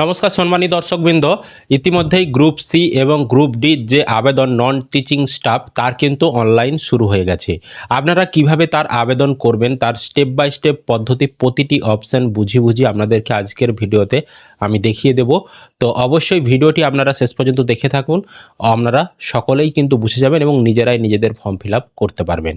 নমস্কার সম্মানী দর্শকবৃন্দ। ইতিমধ্যেই গ্রুপ সি এবং গ্রুপ ডি যে আবেদন নন টিচিং স্টাফ তার কিন্তু অনলাইন শুরু হয়ে গেছে। আপনারা কীভাবে তার আবেদন করবেন, তার স্টেপ বাই স্টেপ পদ্ধতি, প্রতিটি অপশান বুঝি বুঝি আপনাদেরকে আজকের ভিডিওতে আমি দেখিয়ে দেব। তো অবশ্যই ভিডিওটি আপনারা শেষ পর্যন্ত দেখে থাকুন। আপনারা সকলেই কিন্তু বুঝে যাবেন এবং নিজেরাই নিজেদের ফর্ম ফিল করতে পারবেন।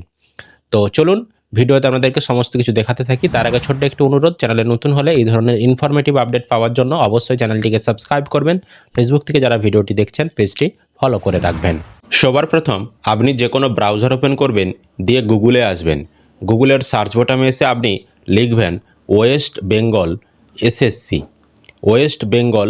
তো চলুন ভিডিওতে আপনাদেরকে সমস্ত কিছু দেখাতে থাকি, তার আগে ছোট্ট একটি অনুরোধ, চ্যানেলে নতুন হলে এই ধরনের ইনফরমেটিভ আপডেট পাওয়ার জন্য অবশ্যই চ্যানেলটিকে সাবস্ক্রাইব করবেন। ফেসবুক থেকে যারা ভিডিওটি দেখছেন পেজটি ফলো করে রাখবেন। সবার প্রথম, আপনি যে কোনো ব্রাউজার ওপেন করবেন, দিয়ে গুগলে আসবেন। গুগলের সার্চ বটামে এসে আপনি লিখবেন West Bengal SSC West Bengal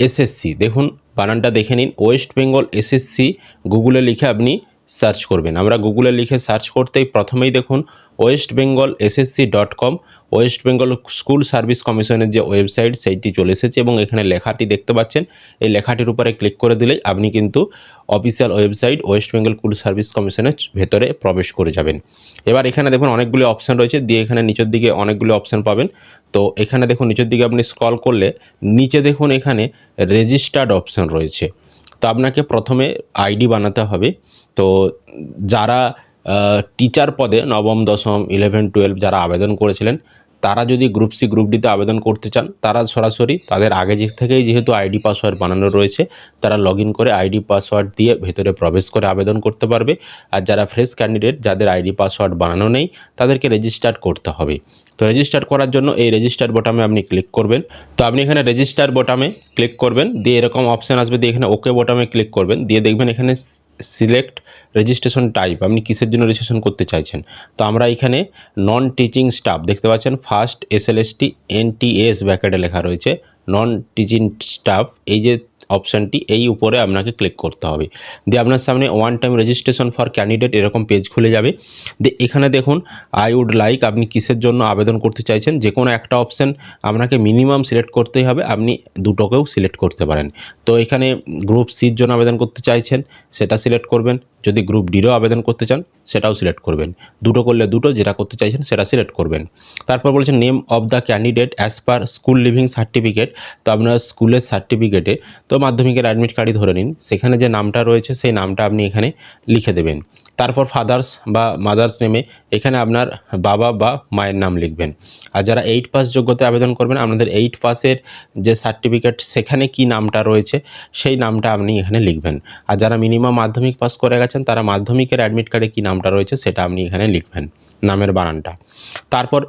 SSC দেখুন, বানানটা দেখে নিন ওয়েস্ট বেঙ্গল এসএসসি গুগলে লিখে আপনি সার্চ করবেন। আমরা গুগলে লিখে সার্চ করতেই প্রথমেই দেখুন West Bengal SSC dot com West Bengal school service কমিশনের যে ওয়েবসাইট সেইটি চলে এসেছে এবং এখানে লেখাটি দেখতে পাচ্ছেন। এই লেখাটির উপরে ক্লিক করে দিলেই আপনি কিন্তু official website West Bengal school service কমিশনের ভেতরে প্রবেশ করে যাবেন। এবার এখানে দেখুন অনেকগুলি অপশান রয়েছে, দিয়ে এখানে নিচের দিকে অনেকগুলি অপশান পাবেন। তো এখানে দেখুন নিচের দিকে আপনি স্ক্রল করলে নিচে দেখুন এখানে রেজিস্টার্ড অপশান রয়েছে। তো আপনাকে প্রথমে আইডি বানাতে হবে। তো যারা টিচার পদে নবম, দশম ইলেভেন টুয়েলভ যারা আবেদন করেছিলেন, তারা যদি গ্রুপ সি গ্রুপ ডিতে আবেদন করতে চান, তারা সরাসরি তাদের আগে যে থেকেই যেহেতু আইডি পাসওয়ার্ড বানানো রয়েছে, তারা লগ করে আইডি পাসওয়ার্ড দিয়ে ভেতরে প্রবেশ করে আবেদন করতে পারবে। আর যারা ফ্রেশ ক্যান্ডিডেট যাদের আইডি পাসওয়ার্ড বানানো নেই, তাদেরকে রেজিস্টার করতে হবে। তো রেজিস্টার করার জন্য এই রেজিস্টার বোটামে আপনি ক্লিক করবেন। তো আপনি এখানে রেজিস্টার বোটামে ক্লিক করবেন, দিয়ে এরকম অপশান আসবে, দিয়ে এখানে ওকে বোটামে ক্লিক করবেন, দিয়ে দেখবেন এখানে সিলেক্ট রেজিস্ট্রেশন টাইপ আপনি কিসের জন্য রেজিস্ট্রেশন করতে চাইছেন? তো আমরা এখানে নন টিচিং স্টাফ দেখতে পাচ্ছেন first S L S T N T S ব্যাকেটে লেখা রয়েছে নন টিচিং স্টাফ এই যে অপশানটি এই উপরে আপনাকে ক্লিক করতে হবে। দিয়ে আপনার সামনে one time registration for candidate এরকম পেজ খুলে যাবে। দিয়ে এখানে দেখুন আই উড লাইক আপনি কিসের জন্য আবেদন করতে চাইছেন? যে কোনো একটা অপশান আপনাকে মিনিমাম সিলেক্ট করতেই হবে। আপনি দুটোকেও সিলেক্ট করতে পারেন। তো এখানে গ্রুপ সির জন্য আবেদন করতে চাইছেন, সেটা সিলেক্ট করবেন। যদি গ্রুপ ডিরও আবেদন করতে চান, সেটাও সিলেক্ট করবেন। দুটো করলে দুটো, যেটা করতে চাইছেন, সেটা সিলেক্ট করবেন। তারপর বলছেন name of the candidate as per school leaving certificate তো আপনার স্কুলের সার্টিফিকেটে তো মাধ্যমিকের অ্যাডমিট কার্ডই ধরে নিন। সেখানে যে নামটা রয়েছে, সেই নামটা আপনি এখানে লিখে দেবেন। তারপর ফাদার্স বা মাদার্স নেমে এখানে আপনার বাবা বা মায়ের নাম লিখবেন। আর যারা এইট পাস যোগ্যতা আবেদন করবেন, আপনাদের এইট পাসের যে সার্টিফিকেট সেখানে কি নামটা রয়েছে, সেই নামটা আপনি এখানে লিখবেন। আর যারা মিনিমাম মাধ্যমিক পাস করে গেছেন, তারা মাধ্যমিকের অ্যাডমিট কার্ডে কী নামটা রয়েছে, সেটা আপনি এখানে লিখবেন, নামের বানানটা। তারপর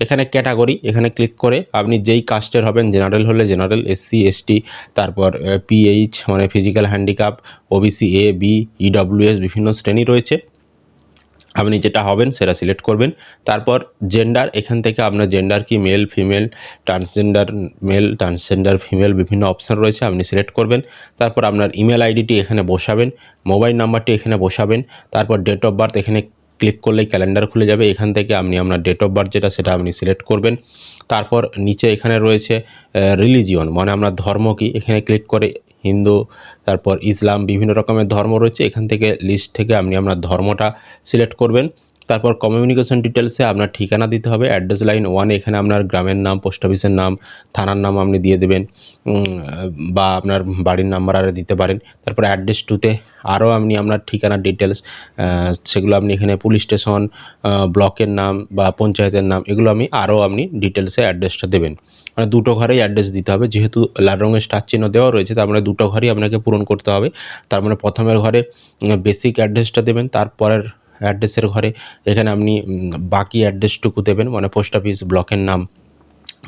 এখানে ক্যাটাগরি, এখানে ক্লিক করে আপনি যেই কাস্টের হবেন, জেনারেল হলে জেনারেল এসসি এসটি তারপর পিএইচ মানে physical handicap OBC A B EWS বিভিন্ন শ্রেণি রয়েছে। আপনি যেটা হবেন সেটা সিলেক্ট করবেন। তারপর জেন্ডার এখান থেকে আপনার জেন্ডার কি male female transgender male transgender female বিভিন্ন অপশান রয়েছে, আপনি সিলেক্ট করবেন। তারপর আপনার ইমেল আইডিটি এখানে বসাবেন মোবাইল নাম্বারটি এখানে বসাবেন, তারপর ডেট অফ বার্থ এখানে ক্লিক করলেই ক্যালেন্ডার খুলে যাবে। এখান থেকে আপনি আপনার ডেট অফ বার্থ যেটা, সেটা আপনি সিলেক্ট করবেন। তারপর নিচে এখানে রয়েছে রিলিজিয়ন মানে আপনার ধর্ম কি? এখানে ক্লিক করে হিন্দু, তারপর ইসলাম, বিভিন্ন রকমের ধর্ম রয়েছে। এখান থেকে লিস্ট থেকে আপনি আপনার ধর্মটা সিলেক্ট করবেন। তারপর কমিউনিকেশন ডিটেলসে আপনার ঠিকানা দিতে হবে অ্যাড্রেস লাইন ওয়ানে এখানে আপনার গ্রামের নাম পোস্ট অফিসের নাম, থানার নাম আপনি দিয়ে দেবেন বা আপনার বাড়ির নাম্বার আরে দিতে পারেন। তারপর অ্যাড্রেস টুতে আরও আপনি আপনার ঠিকানার ডিটেলস সেগুলো আপনি এখানে পুলিশ স্টেশন ব্লকের নাম বা পঞ্চায়েতের নাম, এগুলো আমি আরও আপনি ডিটেলসে অ্যাড্রেসটা দেবেন। মানে দুটো ঘরেই অ্যাড্রেস দিতে হবে, যেহেতু লাল রঙের স্টার চিহ্ন দেওয়া রয়েছে, তার মানে দুটো ঘরই আপনাকে পূরণ করতে হবে। তার মানে প্রথমের ঘরে বেসিক অ্যাড্রেসটা দেবেন, তারপরের অ্যাড্রেসের ঘরে। এখানে আপনি বাকি অ্যাড্রেসটুকু দেবেন মানে পোস্ট অফিস ব্লকের নাম।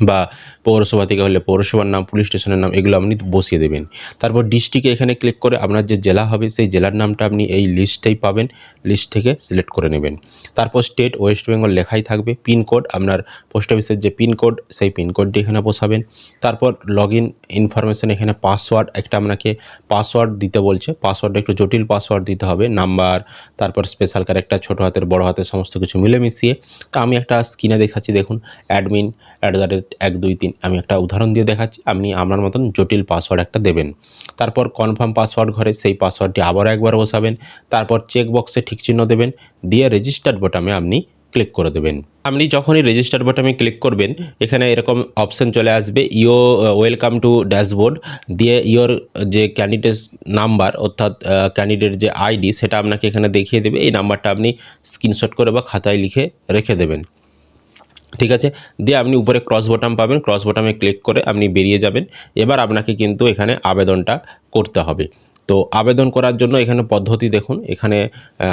বা পৌরসভা থেকে হলে পৌরসভার নাম, পুলিশ স্টেশনের নাম, এগুলো আপনি বসিয়ে দেবেন। তারপর ডিস্ট্রিক্টে এখানে ক্লিক করে আপনার যে জেলা হবে, সেই জেলার নামটা আপনি এই লিস্টেই পাবেন। লিস্ট থেকে সিলেক্ট করে নেবেন। তারপর স্টেট ওয়েস্ট বেঙ্গল লেখাই থাকবে পিনকোড আপনার পোস্ট অফিসের যে পিনকোড সেই পিনকোডটি এখানে বসাবেন। তারপর লগ ইন ইনফরমেশান এখানে পাসওয়ার্ড একটা আপনাকে পাসওয়ার্ড দিতে বলছে। পাসওয়ার্ডটা একটু জটিল পাসওয়ার্ড দিতে হবে নাম্বার তারপর স্পেশাল ক্যারেক্টার ছোটো হাতের, বড় হাতের, সমস্ত কিছু মিলে মিশিয়ে তা আমি একটা স্ক্রিনে দেখাচ্ছি, দেখুন অ্যাডমিন অ্যাট দ্য রেট এক, দুই, তিন, আমি একটা উদাহরণ দিয়ে দেখাচ্ছি। আপনি আপনার মতন জটিল পাসওয়ার্ড একটা দেবেন। তারপর কনফার্ম পাসওয়ার্ড ঘরে সেই পাসওয়ার্ডটি আবারও একবার বসাবেন। তারপর চেক বক্সে ঠিক চিহ্ন দেবেন। দিয়ে রেজিস্টার্ড বোটামে আপনি ক্লিক করে দেবেন। আপনি যখনই রেজিস্টার বাটনে ক্লিক করবেন, এখানে এরকম অপশন চলে আসবে ইও ওয়েলকাম টু ড্যাশবোর্ড দিয়ে ইওর যে ক্যান্ডিডেট নাম্বার অর্থাৎ ক্যান্ডিডেট যে আইডি সেটা আপনাকে এখানে দেখিয়ে দেবে। এই নাম্বারটা আপনি স্ক্রিনশট করে বা খাতায় লিখে রেখে দেবেন। ঠিক আছে? দিয়ে আপনি উপরে ক্রস বটাম পাবেন। ক্রস বটামে ক্লিক করে আপনি বেরিয়ে যাবেন। এবার আপনাকে কিন্তু এখানে আবেদনটা করতে হবে। তো আবেদন করার জন্য এখানে পদ্ধতি দেখুন। এখানে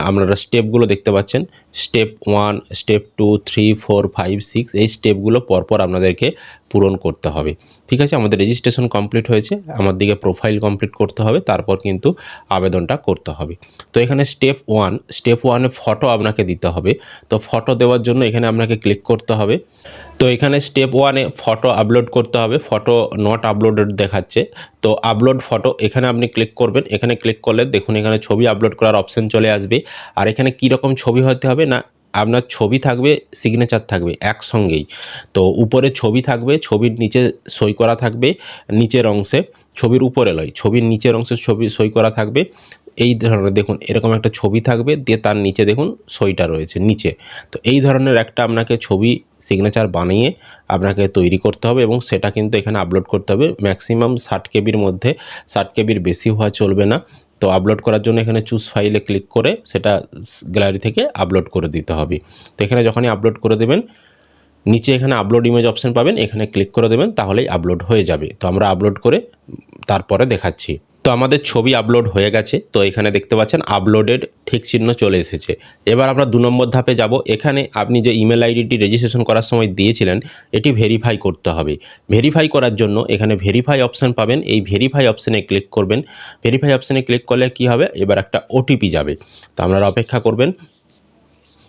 আপনারা স্টেপগুলো দেখতে পাচ্ছেন। Step one step two three four five six এই স্টেপগুলো পরপর আপনাদেরকে পূরণ করতে হবে। ঠিক আছে? আমাদের রেজিস্ট্রেশন কমপ্লিট হয়েছে। আমার দিকে প্রোফাইল কমপ্লিট করতে হবে। তারপর কিন্তু আবেদনটা করতে হবে। তো এখানে স্টেপ ওয়ান স্টেপ ওয়ানে ফটো আপনাকে দিতে হবে। তো ফটো দেওয়ার জন্য এখানে আপনাকে ক্লিক করতে হবে। তো এখানে স্টেপ ওয়ানে ফটো আপলোড করতে হবে। ফটো নট আপলোডেড দেখাচ্ছে। তো আপলোড ফটো এখানে আপনি ক্লিক করবেন। এখানে ক্লিক করলে দেখুন এখানে ছবি আপলোড করার অপশন চলে আসবে। আর এখানে কী রকম ছবি হতে হবে না আপনার ছবি থাকবে সিগনেচার থাকবে একসঙ্গেই। তো উপরে ছবি থাকবে, ছবির নিচে সই করা থাকবে, নিচের অংশে ছবির উপরে লয়, ছবির নিচের অংশে ছবি সই করা থাকবে। এই ধরনের দেখুন, এরকম একটা ছবি থাকবে, দিয়ে তার নিচে দেখুন সইটা রয়েছে, নিচে। তো এই ধরনের একটা আপনাকে ছবি সিগনেচার বানিয়ে আপনাকে তৈরি করতে হবে এবং সেটা কিন্তু এখানে আপলোড করতে হবে। ম্যাক্সিমাম ষাট কেবির মধ্যে ষাট কেবির বেশি হওয়া চলবে না। তো আপলোড করার জন্য এখানে চুজ ফাইলে ক্লিক করে সেটা গ্যালারি থেকে আপলোড করে দিতে হবে। তো এখানে যখনই আপলোড করে দেবেন, নিচে এখানে আপলোড ইমেজ অপশান পাবেন, এখানে ক্লিক করে দেবেন, তাহলেই আপলোড হয়ে যাবে। তো আমরা আপলোড করে তারপরে দেখাচ্ছি। তো আমাদের ছবি আপলোড হয়ে গেছে, তো এখানে দেখতে পাচ্ছেন আপলোডেড ঠিক চিহ্ন চলে এসেছে। এবার আমরা দু নম্বর ধাপে যাব, এখানে আপনি যে ইমেল আইডিটি রেজিস্ট্রেশন করার সময় দিয়েছিলেন, এটি ভেরিফাই করতে হবে। ভেরিফাই করার জন্য এখানে ভেরিফাই অপশান পাবেন, এই ভেরিফাই অপশানে ক্লিক করবেন। ভেরিফাই অপশানে ক্লিক করলে কি হবে? এবার একটা ওটিপি যাবে। তো আপনারা অপেক্ষা করবেন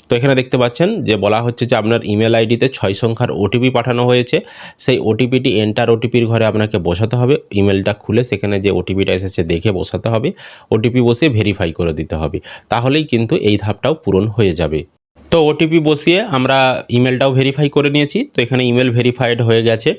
তো এখানে দেখতে পাচ্ছেন যে বলা হচ্ছে যে আপনার ইমেল আইডিতে ছয় সংখ্যার ওটিপি পাঠানো হয়েছে। সেই ওটিপিটি এন্টার ওটিপির ঘরে আপনাকে বসাতে হবে। ইমেলটা খুলে সেখানে যে ওটিপিটা এসেছে দেখে বসাতে হবে। ওটিপি বসে ভেরিফাই করে দিতে হবে। তাহলেই কিন্তু এই ধাপটাও পূরণ হয়ে যাবে। তো ওটিপি বসিয়ে আমরা ইমেলটাও ভেরিফাই করে নিয়েছি। তো এখানে ইমেল ভেরিফাইড হয়ে গেছে।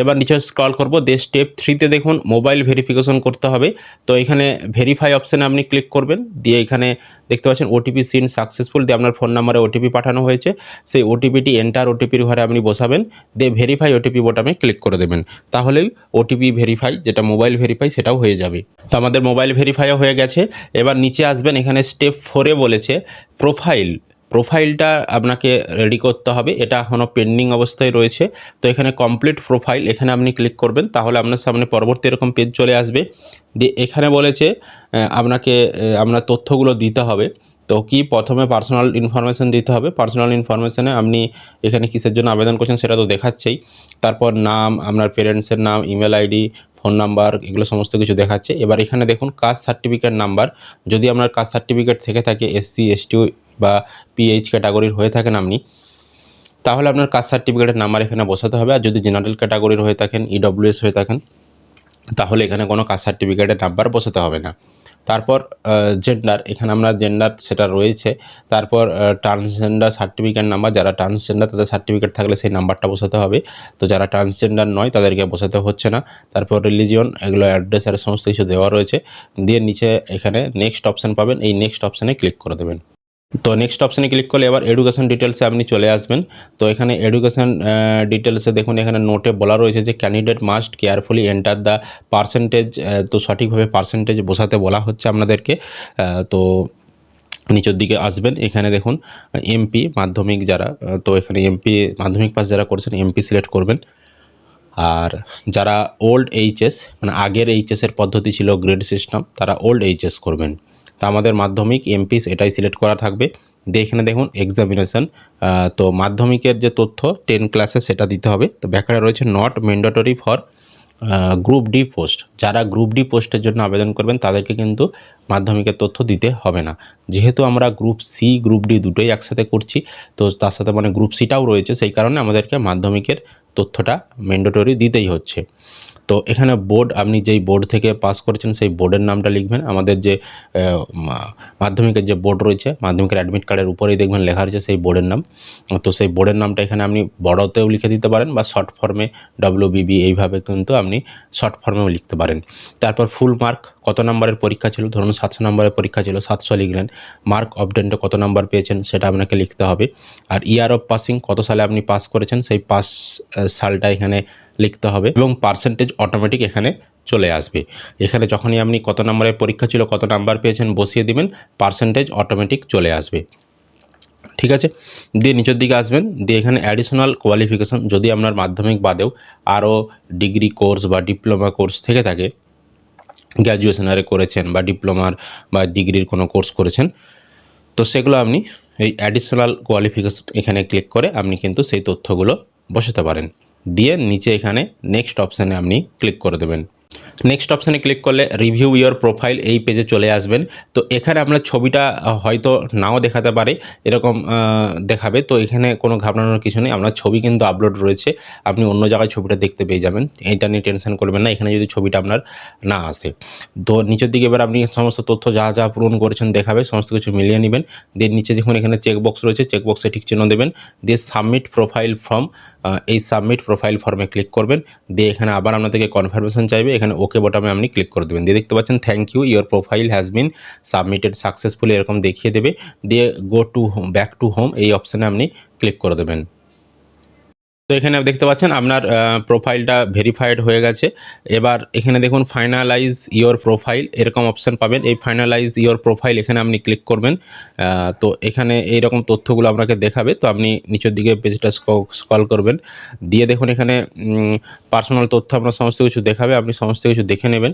এবার নিচে স্ক্রল করব দিয়ে স্টেপ থ্রিতে দেখুন মোবাইল ভেরিফিকেশন করতে হবে। তো এখানে ভেরিফাই অপশানে আপনি ক্লিক করবেন। দিয়ে এখানে দেখতে পাচ্ছেন ওটিপি সিন সাকসেসফুল দিয়ে আপনার ফোন নাম্বারে ওটিপি পাঠানো হয়েছে। সেই ওটিপিটি এন্টার ওটিপির ঘরে আপনি বসাবেন। দিয়ে ভেরিফাই ওটিপি বোটামে ক্লিক করে দেবেন। তাহলেই ওটিপি ভেরিফাই যেটা মোবাইল ভেরিফাই সেটাও হয়ে যাবে। তো আমাদের মোবাইল ভেরিফাইও হয়ে গেছে। এবার নিচে আসবেন, এখানে স্টেপ ফোরে বলেছে প্রোফাইল প্রোফাইলটা আপনাকে রেডি করতে হবে। এটা এখনও পেন্ডিং অবস্থায় রয়েছে। তো এখানে কমপ্লিট প্রোফাইল এখানে আপনি ক্লিক করবেন, তাহলে আপনার সামনে পরবর্তী এরকম পেজ চলে আসবে। দিয়ে এখানে বলেছে আপনাকে আপনার তথ্যগুলো দিতে হবে। তো কি? প্রথমে পার্সোনাল ইনফরমেশান দিতে হবে। পার্সোনাল ইনফরমেশানে আপনি এখানে কিসের জন্য আবেদন করছেন সেটা তো দেখাচ্ছেই। তারপর নাম, আপনার পেরেন্টসের নাম ইমেল আইডি ফোন নাম্বার এগুলো সমস্ত কিছু দেখাচ্ছে। এবার এখানে দেখুন, কাস্ট সার্টিফিকেট নাম্বার যদি আপনার কাস্ট সার্টিফিকেট থেকে থাকে এসসি এসটি বা পিএইচ ক্যাটাগরির হয়ে থাকেন আপনি, তাহলে আপনার কাস্ট সার্টিফিকেটের নাম্বার এখানে বসাতে হবে। আর যদি জেনারেল ক্যাটাগরির হয়ে থাকেন ইডব্লিউএস হয়ে থাকেন, তাহলে এখানে কোনো কাস্ট সার্টিফিকেটের নাম্বার বসাতে হবে না। তারপর জেন্ডার এখানে আমরা জেন্ডার সেটা রয়েছে। তারপর ট্রান্সজেন্ডার সার্টিফিকেট নাম্বার যারা ট্রান্সজেন্ডার তাদের সার্টিফিকেট থাকলে সেই নাম্বারটা বসাতে হবে। তো যারা ট্রান্সজেন্ডার নয়, তাদেরকে বসাতে হচ্ছে না। তারপর রিলিজিয়ন এগুলো অ্যাড্রেস আর সমস্ত কিছু দেওয়া রয়েছে। দিয়ে নিচে এখানে নেক্সট অপশান পাবেন। এই নেক্সট অপশানে ক্লিক করে দেবেন। তো নেক্সট অপশানে ক্লিক করলে এবার এডুকেশন ডিটেলসে আপনি চলে আসবেন। তো এখানে এডুকেশন ডিটেলসে দেখুন, এখানে নোটে বলা রয়েছে যে candidate must carefully enter the percentage তো সঠিকভাবে পার্সেন্টেজ বসাতে বলা হচ্ছে আপনাদেরকে। তো নিচের দিকে আসবেন, এখানে দেখুন এমপি মাধ্যমিক যারা তো এখানে এমপি মাধ্যমিক পাস যারা করছেন এমপি সিলেক্ট করবেন। আর যারা ওল্ড এইচএস মানে আগের এইচএসের পদ্ধতি ছিল গ্রেড সিস্টেম তারা ওল্ড এইচএস করবেন। তা আমাদের মাধ্যমিক এমপিস এটাই সিলেক্ট করা থাকবে। এখানে দেখুন এক্সামিনেশন তো মাধ্যমিকের যে তথ্য টেন ক্লাসে সেটা দিতে হবে। তো ব্যাখ্যাটা রয়েছে not mandatory for group D post যারা গ্রুপ ডি পোস্টের জন্য আবেদন করবেন, তাদেরকে কিন্তু মাধ্যমিকের তথ্য দিতে হবে না। যেহেতু আমরা গ্রুপ সি গ্রুপ ডি দুটোই একসাথে করছি, তো তার সাথে মানে গ্রুপ সিটাও রয়েছে, সেই কারণে আমাদেরকে মাধ্যমিকের তথ্যটা ম্যান্ডেটরি দিতেই হচ্ছে। তো এখানে বোর্ড, আপনি যেই বোর্ড থেকে পাস করেছেন, সেই বোর্ডের নামটা লিখবেন। আমাদের যে মাধ্যমিকের যে বোর্ড রয়েছে, মাধ্যমিকের অ্যাডমিট কার্ডের উপরেই দেখবেন লেখা রয়েছে সেই বোর্ডের নাম। তো সেই বোর্ডের নামটা এখানে আপনি বড়তেও লিখে দিতে পারেন বা শর্ট ফর্মে ডব্লিউ বিবি এইভাবে কিন্তু আপনি শর্ট ফর্মেও লিখতে পারেন। তারপর ফুল মার্ক কত নম্বরের পরীক্ষা ছিল? ধরুন সাতশো নম্বরের পরীক্ষা ছিল, সাতশো লিখলেন। মার্ক অবডেন্টে কত নাম্বার পেয়েছেন, সেটা আপনাকে লিখতে হবে। আর ইয়ার অফ পাসিং কত সালে আপনি পাস করেছেন, সেই পাস সালটা এখানে লিখতে হবে এবং পার্সেন্টেজ অটোমেটিক এখানে চলে আসবে। এখানে যখনই আপনি কত নম্বরের পরীক্ষা ছিল, কত নাম্বার পেয়েছেন, বসিয়ে দিবেন পার্সেন্টেজ অটোমেটিক চলে আসবে। ঠিক আছে? দিয়ে নিচের দিকে আসবেন, দিয়ে এখানে অ্যাডিশনাল কোয়ালিফিকেশন যদি আপনার মাধ্যমিক বাদেও আরও ডিগ্রি কোর্স বা ডিপ্লোমা কোর্স থেকে থাকে গ্র্যাজুয়েশনারে করেছেন বা ডিপ্লোমার বা ডিগ্রির কোনো কোর্স করেছেন, তো সেগুলো আপনি এই অ্যাডিশনাল কোয়ালিফিকেশন এখানে ক্লিক করে আপনি কিন্তু সেই তথ্যগুলো বসাতে পারেন। দিয়ে নিচে এখানে নেক্সট অপশানে আপনি ক্লিক করে দেবেন। নেক্সট অপশানে ক্লিক করলে রিভিউ ইয়োর প্রোফাইল এই পেজে চলে আসবেন। তো এখানে আপনার ছবিটা হয়তো নাও দেখাতে পারে, এরকম দেখাবে। তো এখানে কোনো ঘাবড়ানোর কিছু নেই। আপনার ছবি কিন্তু আপলোড রয়েছে। আপনি অন্য জায়গায় ছবিটা দেখতে পেয়ে যাবেন। এটা নিয়ে টেনশন করবেন না। এখানে যদি ছবিটা আপনার না আসে। তো নিচের দিকে এবার আপনি সমস্ত তথ্য যা যা পূরণ করেছেন দেখাবে, সমস্ত কিছু মিলিয়ে নেবেন। দিয়ে নিচে দেখুন এখানে চেকবক্স রয়েছে চেকবক্সে ঠিক চিহ্ন দেবেন। দিয়ে সাবমিট প্রোফাইল ফর্ম এই সাবমিট প্রোফাইল ফর্মে ক্লিক করবেন। দিয়ে এখানে আবার আপনাদেরকে কনফার্মেশন চাইবে। এখানে ওকে বটমে আপনি ক্লিক করে দেবেন। দিয়ে দেখতে পাচ্ছেন thank you your profile has been submitted successfully এরকম দেখিয়ে দেবে। দিয়ে go to home back to home এই অপশানে আপনি ক্লিক করে দেবেন। তো এখানে দেখতে পাচ্ছেন আপনার প্রোফাইলটা ভেরিফাইড হয়ে গেছে। এবার এখানে দেখুন ফাইনালাইজ ইওর প্রোফাইল এরকম অপশান পাবেন। এই ফাইনালাইজ ইওর প্রোফাইল এখানে আপনি ক্লিক করবেন। তো এখানে এই রকম তথ্যগুলো আপনাকে দেখাবে। তো আপনি নিচের দিকে পেজটা স্কল করবেন। দিয়ে দেখুন এখানে পার্সোনাল তথ্য আপনার সমস্ত কিছু দেখাবে। আপনি সমস্ত কিছু দেখে নেবেন।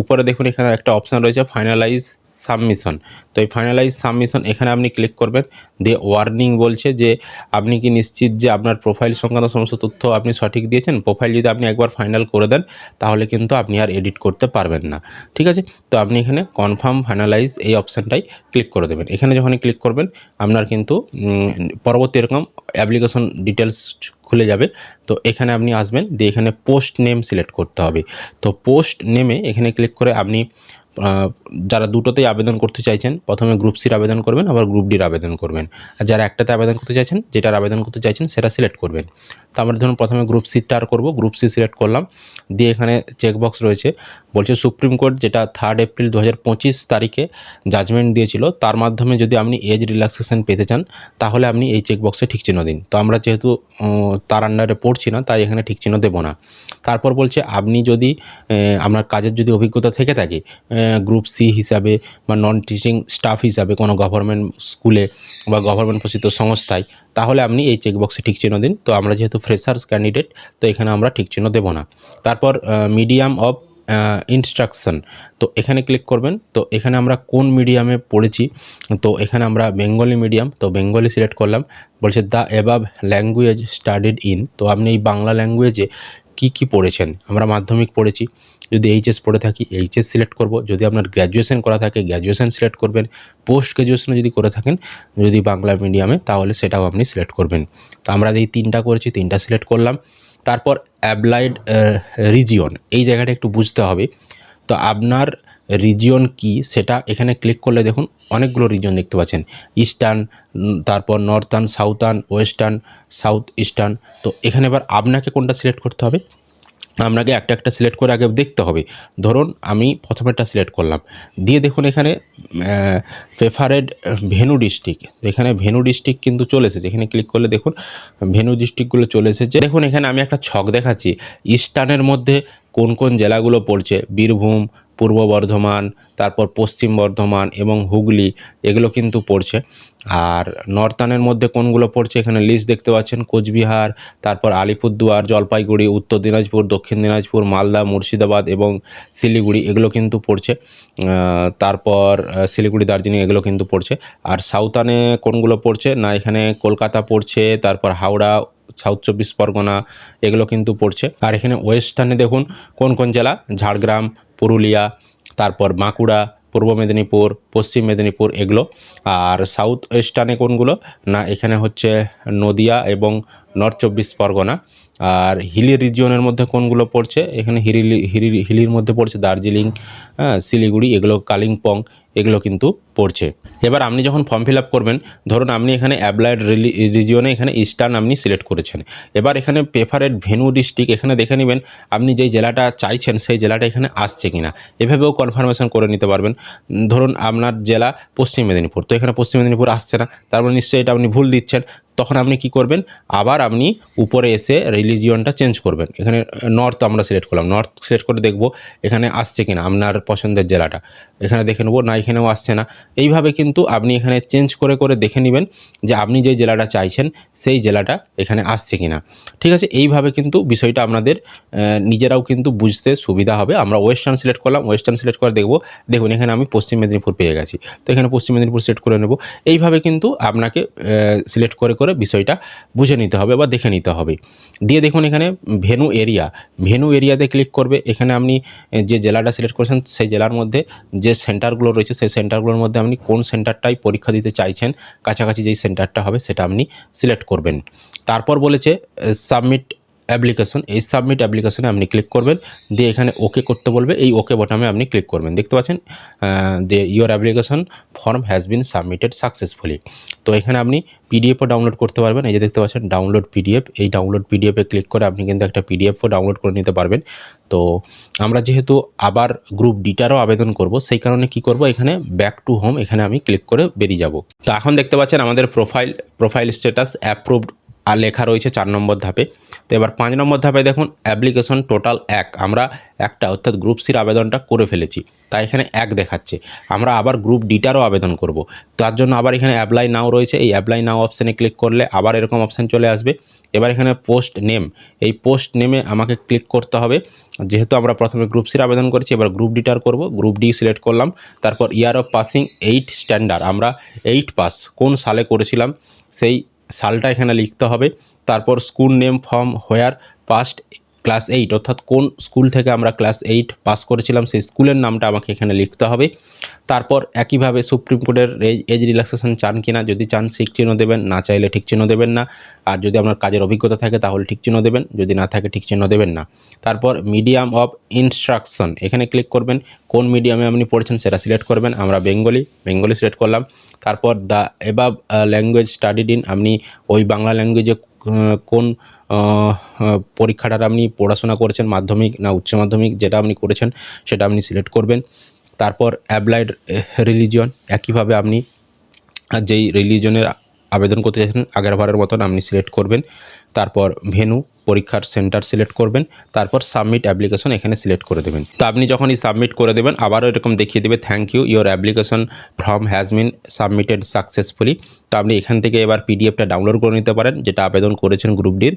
উপরে দেখুন এখানে একটা অপশান রয়েছে ফাইনালাইজ সাবমিশন। তো এই ফাইনালাইজ সাবমিশন এখানে আপনি ক্লিক করবেন, দিয়ে ওয়ার্নিং বলছে যে আপনি কি নিশ্চিত যে আপনার প্রোফাইল সংক্রান্ত সমস্ত তথ্য আপনি সঠিক দিয়েছেন? প্রোফাইল যদি আপনি একবার ফাইনাল করে দেন, তাহলে কিন্তু আপনি আর এডিট করতে পারবেন না। ঠিক আছে? তো আপনি এখানে কনফার্ম ফাইনালাইজ এই অপশানটাই ক্লিক করে দেবেন। এখানে যখনই ক্লিক করবেন, আপনার কিন্তু পরবর্তী এরকম অ্যাপ্লিকেশন ডিটেলস খুলে যাবে। তো এখানে আপনি আসবেন, দিয়ে এখানে পোস্ট নেম সিলেক্ট করতে হবে। তো পোস্ট নেমে এখানে ক্লিক করে আপনি যারা দুটোতেই আবেদন করতে চাইছেন, প্রথমে গ্রুপ সির আবেদন করবেন, আবার গ্রুপ ডির আবেদন করবেন। আর যারা একটাতে আবেদন করতে চাইছেন, যেটার আবেদন করতে চাইছেন, সেটা সিলেক্ট করবেন। তো আমরা ধরুন প্রথমে গ্রুপ সিটটা আর করব গ্রুপ সি সিলেক্ট করলাম, দিয়ে এখানে চেকবক্স রয়েছে, বলছে সুপ্রিম কোর্ট যেটা থার্ড এপ্রিল দু হাজার পঁচিশ তারিখে জাজমেন্ট দিয়েছিল, তার মাধ্যমে যদি আপনি এজ রিল্যাক্সেশন পেতে চান, তাহলে আপনি এই চেকবক্সে ঠিক চিহ্ন দিন। তো আমরা যেহেতু তার আন্ডারে পড়ছি না, তাই এখানে ঠিক চিহ্ন দেবো না। তারপর বলছে আপনি যদি আপনার কাজের যদি অভিজ্ঞতা থেকে থাকে গ্রুপ সি হিসাবে বা নন টিচিং স্টাফ হিসাবে কোনো গভর্নমেন্ট স্কুলে বা গভর্নমেন্ট পোষিত সংস্থায়, তাহলে আপনি এই চেকবক্সে ঠিক চিহ্ন দিন। তো আমরা যেহেতু ফ্রেশার্স ক্যান্ডিডেট তো এখানে আমরা ঠিক চিহ্ন দেবো না। তারপর মিডিয়াম অফ ইনস্ট্রাকশন তো এখানে ক্লিক করবেন, তো এখানে আমরা কোন মিডিয়ামে পড়েছি, তো এখানে আমরা বেঙ্গলি মিডিয়াম তো বেঙ্গলি সিলেক্ট করলাম, বলছে the above language studied in তো আপনি এই বাংলা ল্যাঙ্গুয়েজে কি কি পড়েছেন? আমরা মাধ্যমিক পড়েছি। যদি এইচএস পড়ে থাকি, এইচএস সিলেক্ট করব। যদি আপনার গ্র্যাজুয়েশন করা থাকে, গ্র্যাজুয়েশন সিলেক্ট করবেন। পোস্ট গ্র্যাজুয়েশন যদি করে থাকেন, যদি বাংলা মিডিয়ামে, তাহলে সেটাও আপনি সিলেক্ট করবেন। তো আমরা এই তিনটা করেছি, তিনটা সিলেক্ট করলাম। তারপর অ্যাপ্লাইড রিজিয়ন, এই জায়গাটা একটু বুঝতে হবে। তো আপনার রিজিয়ন কি সেটা এখানে ক্লিক করলে দেখুন অনেকগুলো রিজিয়ন দেখতে পাচ্ছেন। ইস্টার্ন তারপর northern southern western south eastern তো এখানে এবার আপনাকে কোনটা সিলেক্ট করতে হবে? আপনাকে একটা একটা সিলেক্ট করে আগে দেখতে হবে। ধরুন আমি প্রথমেরটা সিলেক্ট করলাম। দিয়ে দেখুন এখানে প্রেফারেড ভেনু ডিস্ট্রিক্ট এখানে ভেনু ডিস্ট্রিক্ট কিন্তু চলে এসেছে। এখানে ক্লিক করলে দেখুন ভেনু ডিস্ট্রিক্টগুলো চলে এসেছে। দেখুন এখানে আমি একটা ছক দেখাচ্ছি। ইস্টার্নের মধ্যে কোন কোন জেলাগুলো পড়ছে? বীরভূম, পূর্ব বর্ধমান, তারপর পশ্চিম বর্ধমান এবং হুগলি, এগুলো কিন্তু পড়ছে। আর নর্থানের মধ্যে কোনগুলো পড়ছে? এখানে লিস্ট দেখতে পাচ্ছেন, কোচবিহার, তারপর আলিপুরদুয়ার, জলপাইগুড়ি, উত্তর দিনাজপুর, দক্ষিণ দিনাজপুর, মালদা, মুর্শিদাবাদ এবং শিলিগুড়ি, এগুলো কিন্তু পড়ছে। তারপর শিলিগুড়ি, দার্জিলিং, এগুলো কিন্তু পড়ছে। আর সাউথানে কোনগুলো পড়ছে? না, এখানে কলকাতা পড়ছে, তারপর হাওড়া সাউথ চব্বিশ পরগনা এগুলো কিন্তু পড়ছে। আর এখানে ওয়েস্টার্নে দেখুন, কোন কোন জেলা? ঝাড়গ্রাম, পুরুলিয়া, তারপর বাঁকুড়া, পূর্ব মেদিনীপুর, পশ্চিম মেদিনীপুর এগুলো। আর সাউথ ওয়েস্টার্নে কোনগুলো? না, এখানে হচ্ছে নদিয়া এবং নর্থ চব্বিশ পরগনা। আর হিলি রিজিয়নের মধ্যে কোনগুলো পড়ছে? এখানে হিলি হিলি হিলির মধ্যে পড়ছে দার্জিলিং হ্যাঁ শিলিগুড়ি, এগুলো কালিম্পং এগুলো কিন্তু পড়ছে। এবার আপনি যখন ফর্ম ফিল করবেন, ধরুন আপনি এখানে অ্যাপ্লাইড রিজিয়নে এখানে ইস্টার্ন আপনি সিলেক্ট করেছেন। এবার এখানে প্রেফারেড ভেনু ডিস্ট্রিক্ট এখানে দেখে নেবেন, আপনি যেই জেলাটা চাইছেন সেই জেলাটা এখানে আসছে কিনা। এভাবেও কনফার্মেশন করে নিতে পারবেন। ধরুন আপনার জেলা পশ্চিম মেদিনীপুর, তো এখানে পশ্চিম মেদিনীপুর আসছে না, তার মানে নিশ্চয়ই এটা আপনি ভুল দিচ্ছেন। তখন আপনি কি করবেন? আবার আপনি উপরে এসে রিলিজিয়নটা চেঞ্জ করবেন। এখানে নর্থ আমরা সিলেক্ট করলাম। নর্থ সিলেক্ট করে দেখব এখানে আসছে কিনা আপনার পছন্দের জেলাটা। এখানে দেখে নেব, না, এখানেও আসছে না। এইভাবে কিন্তু আপনি এখানে চেঞ্জ করে করে দেখে নেবেন যে আপনি যে জেলাটা চাইছেন, সেই জেলাটা এখানে আসছে কিনা। ঠিক আছে? এইভাবে কিন্তু বিষয়টা আপনাদের নিজেরাও কিন্তু বুঝতে সুবিধা হবে। আমরা ওয়েস্টার্ন সিলেক্ট করলাম। ওয়েস্টার্ন সিলেক্ট করে দেখব। দেখুন, এখানে আমি পশ্চিম মেদিনীপুর পেয়ে গেছি। তো এখানে পশ্চিম মেদিনীপুর সিলেক্ট করে নেব। এইভাবে কিন্তু আপনাকে সিলেক্ট করে করে বিষয়টা বুঝে নিতে হবে বা দেখে নিতে হবে। দিয়ে দেখুন এখানে ভেনু এরিয়া। ভেনু এরিয়াতে ক্লিক করবে। এখানে আপনি যে জেলাটা সিলেক্ট করেছেন, সেই জেলার মধ্যে যে সেন্টারগুলো রয়েছে, সেই সেন্টারগুলোর মধ্যে আপনি কোন সেন্টারটাই পরীক্ষা দিতে চাইছেন, কাছাকাছি যেই সেন্টারটা হবে, সেটা আপনি সিলেক্ট করবেন। তারপর বলেছে সাবমিট অ্যাপ্লিকেশন, এই সাবমিট অ্যাপ্লিকেশনে আপনি ক্লিক করবেন, দিয়ে এখানে ওকে করতে বলবে, এই ওকে বটমে আপনি ক্লিক করবেন। দেখতে পাচ্ছেন? যে your application form has been submitted successfully তো এখানে আপনি পিডিএফও ডাউনলোড করতে পারবেন। এই যে দেখতে পাচ্ছেন ডাউনলোড পিডিএফ এই ডাউনলোড পিডিএফে ক্লিক করে আপনি কিন্তু একটা পিডিএফও ডাউনলোড করে নিতে পারবেন। তো আমরা যেহেতু আবার গ্রুপ ডিটারও আবেদন করব, সেই কারণে কি করব? এখানে ব্যাক টু হোম এখানে আমি ক্লিক করে বেরিয়ে যাব। তো এখন দেখতে পাচ্ছেন আমাদের প্রোফাইল প্রোফাইল স্ট্যাটাস অ্যাপ্রুভড আর লেখা রয়েছে চার নম্বর ধাপে। তো এবার পাঁচ নম্বর ধাপে দেখুন, অ্যাপ্লিকেশন টোটাল এক। আমরা একটা, অর্থাৎ গ্রুপ সির আবেদনটা করে ফেলেছি। তাই এখানে এক দেখাচ্ছে। আমরা আবার গ্রুপ ডিটারও আবেদন করব। তার জন্য আবার এখানে অ্যাপ্লাই নাও রয়েছে। এই অ্যাপ্লাই নাও অপশানে ক্লিক করলে আবার এরকম অপশান চলে আসবে। এবার এখানে পোস্ট নেম এই পোস্ট নেমে আমাকে ক্লিক করতে হবে। যেহেতু আমরা প্রথমে গ্রুপ সির আবেদন করেছি, এবার গ্রুপ ডিটার করব। গ্রুপ ডি সিলেক্ট করলাম। তারপর year of passing eight standard আমরা এইট পাস কোন সালে করেছিলাম? সেই সালটা এখানে লিখতে হবে। তারপর school name from where passed class eight, অর্থাৎ কোন স্কুল থেকে আমরা ক্লাস এইট পাস করেছিলাম, সেই স্কুলের নামটা আমাকে এখানে লিখতে হবে। তারপর একইভাবে সুপ্রিম কোর্টের এজ রিল্যাক্সেশন চান কিনা যদি চান ঠিক চিহ্ন দেবেন, না চাইলে ঠিক চিহ্ন দেবেন না। আর যদি আপনার কাজের অভিজ্ঞতা থাকে, তাহলে ঠিক চিহ্ন দেবেন, যদি না থাকে ঠিক চিহ্ন দেবেন না। তারপর মিডিয়াম অফ ইনস্ট্রাকশন, এখানে ক্লিক করবেন, কোন মিডিয়ামে আপনি পড়েছেন সেটা সিলেক্ট করবেন। আমরা বেঙ্গলি বেঙ্গলি সিলেক্ট করলাম। তারপর the above language studied in, আপনি ওই বাংলা ল্যাঙ্গুয়েজে কোন পরীক্ষাটার আপনি পড়াশোনা করেছেন মাধ্যমিক না উচ্চ মাধ্যমিক যেটা আপনি করেছেন সেটা আপনি সিলেক্ট করবেন। তারপর অ্যাপ্লাইড রিলিজিয়ন একইভাবে আপনি যেই রিলিজনের আবেদন করতে চাইছেন আগের বারের মতন আপনি সিলেক্ট করবেন। তারপর ভেনু পরীক্ষার সেন্টার সিলেক্ট করবেন, তারপর সাবমিট অ্যাপ্লিকেশন এখানে সিলেক্ট করে দেবেন। তো আপনি যখনই সাবমিট করে দেবেন, আবারও এরকম দেখিয়ে দেবে thank you your application form has been submitted successfully তো আপনি এখান থেকে এবার পিডিএফটা ডাউনলোড করে নিতে পারেন, যেটা আবেদন করেছেন গ্রুপ ডির।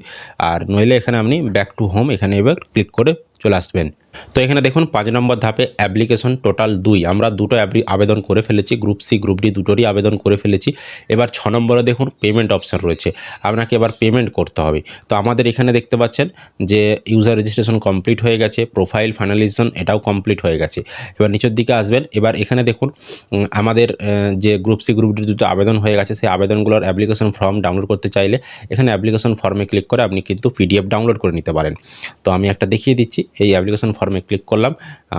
আর নইলে এখানে আপনি ব্যাক টু হোম এখানে এবার ক্লিক করে চলে আসবেন। তো এখানে দেখুন, পাঁচ নম্বর ধাপে অ্যাপ্লিকেশন টোটাল দুই। আমরা দুটো আবেদন করে ফেলেছি গ্রুপ সি গ্রুপ ডি দুটোরই আবেদন করে ফেলেছি। এবার ছ নম্বরে দেখুন পেমেন্ট অপশান রয়েছে। আপনাকে এবার পেমেন্ট করতে হবে। তো আমাদের এখানে দেখতে পাচ্ছেন যে ইউজার রেজিস্ট্রেশন কমপ্লিট হয়ে গেছে প্রোফাইল ফাইনালাইজেশন এটাও কমপ্লিট হয়ে গেছে। এবার নিচের দিকে আসবেন। এবার এখানে দেখুন আমাদের যে গ্রুপ সি গ্রুপ ডি দুটো আবেদন হয়ে গেছে, সেই আবেদনগুলোর অ্যাপ্লিকেশন ফর্ম ডাউনলোড করতে চাইলে এখানে অ্যাপ্লিকেশন ফর্মে ক্লিক করে আপনি কিন্তু পিডিএফ ডাউনলোড করে নিতে পারেন। তো আমি একটা দেখিয়ে দিচ্ছি। এই অ্যাপ্লিকেশন ফর্মে ক্লিক করলাম।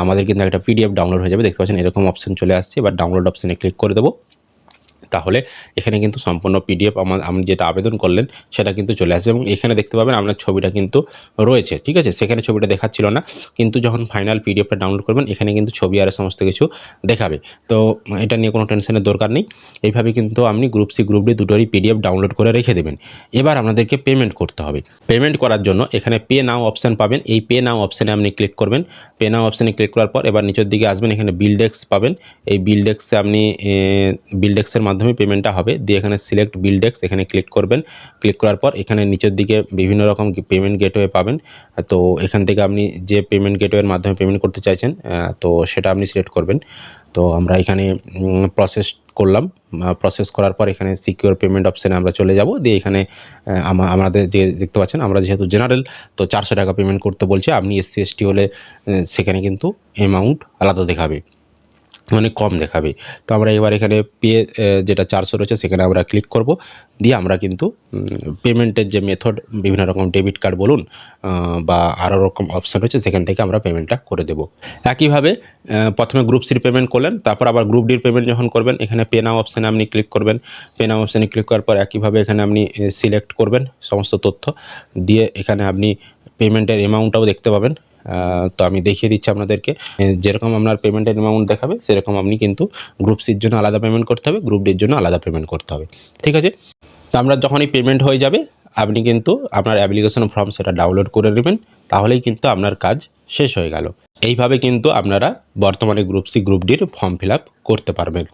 আমাদের কিন্তু একটা পিডিএফ ডাউনলোড হয়ে যাবে, দেখতে পাচ্ছেন এরকম অপশন চলে আসছে। এবার ডাউনলোড অপশানে ক্লিক করে দেবো। তাহলে এখানে কিন্তু সম্পূর্ণ পিডিএফ আমার আপনি যেটা আবেদন করলেন সেটা কিন্তু চলে আসবে এবং এখানে দেখতে পাবেন আপনার ছবিটা কিন্তু রয়েছে, ঠিক আছে? সেখানে ছবিটা দেখাচ্ছিল না, কিন্তু যখন ফাইনাল পিডিএফটা ডাউনলোড করবেন, এখানে কিন্তু ছবি আর সমস্ত কিছু দেখাবে। তো এটা নিয়ে কোনো টেনশনের দরকার নেই, এইভাবে কিন্তু আপনি গ্রুপ সি গ্রুপ ডি দুটোরই পিডিএফ ডাউনলোড করে রেখে দেবেন। এবার আপনাদেরকে পেমেন্ট করতে হবে। পেমেন্ট করার জন্য এখানে পে নাও অপশান পাবেন, এই পে নাও অপশানে আপনি ক্লিক করবেন। পে নাও অপশানে ক্লিক করার পর এবার নিচের দিকে আসবেন, এখানে বিলডেক্স পাবেন। এই বিলডেক্সে আপনি বিলডেক্সের মাধ্যমে পেমেন্টটা হবে। দিয়ে এখানে সিলেক্ট বিলডেক্স এখানে ক্লিক করবেন। ক্লিক করার পর এখানে নিচের দিকে বিভিন্ন রকম পেমেন্ট গেটওয়ে পাবেন। তো এখান থেকে আপনি যে পেমেন্ট গেটওয়ের মাধ্যমে পেমেন্ট করতে চাইছেন তো সেটা আপনি সিলেক্ট করবেন। তো আমরা এখানে প্রসেস করলাম। প্রসেস করার পর এখানে সিকিউর পেমেন্ট অপশানে আমরা চলে যাব। দিয়ে এখানে আমাদের যে দেখতে পাচ্ছেন, আমরা যেহেতু জেনারেল তো চারশো টাকা পেমেন্ট করতে বলছে। আপনি এসসি এসটি হলে সেখানে কিন্তু অ্যামাউন্ট আলাদা দেখাবে। মানে কম দেখাবে। তো আমরা এবার এখানে পে যেটা চারশো রয়েছে সেখানে আমরা ক্লিক করব। দিয়ে আমরা কিন্তু পেমেন্টের যে মেথড বিভিন্ন রকম ডেবিট কার্ড বলুন বা আরও রকম অপশান রয়েছে, সেখান থেকে আমরা পেমেন্টটা করে দেব। একইভাবে প্রথমে গ্রুপ সির পেমেন্ট করলেন, তারপর আবার গ্রুপ ডির পেমেন্ট যখন করবেন, এখানে পে নাও অপশানে আপনি ক্লিক করবেন। পে নাও অপশানে ক্লিক করার পর একইভাবে এখানে আপনি সিলেক্ট করবেন সমস্ত তথ্য। দিয়ে এখানে আপনি পেমেন্টের অ্যামাউন্টটাও দেখতে পাবেন। তো আমি দেখিয়ে দিচ্ছি আপনাদেরকে। যেরকম আপনার পেমেন্টের অ্যামাউন্ট দেখাবে, সেরকম আপনি কিন্তু গ্রুপ সির জন্য আলাদা পেমেন্ট করতে হবে গ্রুপ ডির জন্য আলাদা পেমেন্ট করতে হবে। ঠিক আছে? তো আমরা যখনই পেমেন্ট হয়ে যাবে, আপনি কিন্তু আপনার অ্যাপ্লিকেশন ফর্ম সেটা ডাউনলোড করে নেবেন, তাহলেই কিন্তু আপনার কাজ শেষ হয়ে গেল। এইভাবে কিন্তু আপনারা বর্তমানে গ্রুপ সি গ্রুপ ডির ফর্ম ফিল করতে পারবেন।